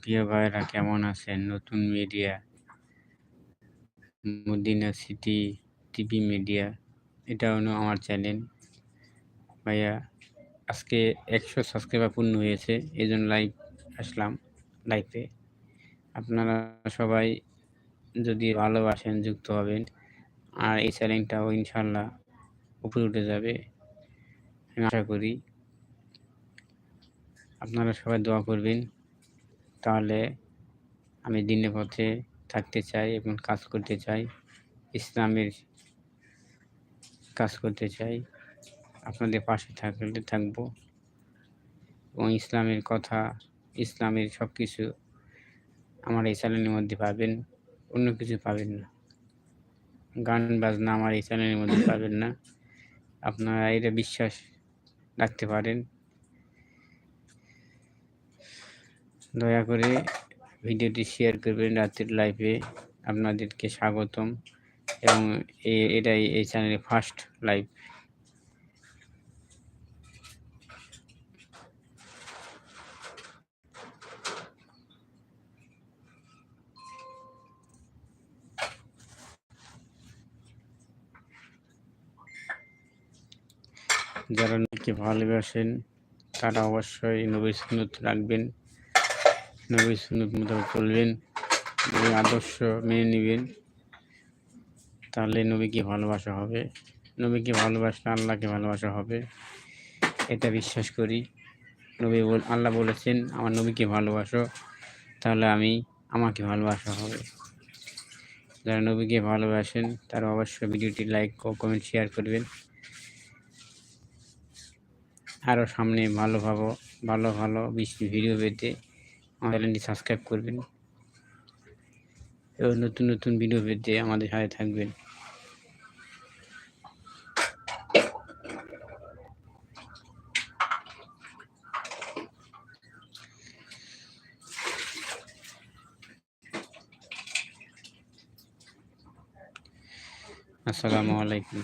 প্রিয় ভাইরা কেমন আছেন? নতুন media Madina city TV media এটা হলো আমার চ্যানেল ভাইয়া, আজকে একশো সাবস্ক্রাইবার পূর্ণ হয়েছে এই জন্য লাইভ আসলাম লাইভে আপনারা সবাই যদি ভালোবাসেন, যুক্ত হবেন, আর এই চ্যানেলটাও ইনশাল্লাহ উপরে উঠে যাবে। আমি আশা করি আপনারা সবাই দোয়া করবেন। তাহলে আমি দিনে পথে থাকতে চাই এবং কাজ করতে চাই, ইসলামের কাজ করতে চাই, আপনাদের পাশে থাকলে থাকব এবং ইসলামের কথা, ইসলামের সব কিছু আমার এই চ্যানেলের মধ্যে পাবেন, অন্য কিছু পাবেন না। গান, বাজনা আমার এই চ্যানেলের মধ্যে পাবেন না। আপনারা এটা বিশ্বাস রাখতে পারেন। দয়া করে ভিডিওটি শেয়ার করবেন। রাতের লাইভে আপনাদেরকে স্বাগতম। এবং এটাই এই চ্যানেলে ফার্স্ট লাইভ যারা নাকি ভালোবাসেন, তারা অবশ্যই নবী সুন্নত রাখবেন। নবী সুন্নত মতো চলবেন এবং আদর্শ মেনে নেবেন। তাহলে নবীকে ভালোবাসা হবে। নবীকে ভালোবাসলে আল্লাহকে ভালোবাসা হবে। এটা বিশ্বাস করি। নবী আল্লাহ বলেছেন, আমার নবীকে ভালোবাসো, তাহলে আমি আমাকে ভালোবাসা হবে। যারা নবীকে ভালোবাসেন, তারা অবশ্যই ভিডিওটি লাইক ও কমেন্ট শেয়ার করবেন। আরও সামনে ভালো ভালো ভালো ভালো ভিডিও পেতে। আমার চ্যানেলটি সাবস্ক্রাইব করবেন। এবং নতুন নতুন ভিডিও পেতে আমাদের সাথে থাকবেন। আসসালামু আলাইকুম।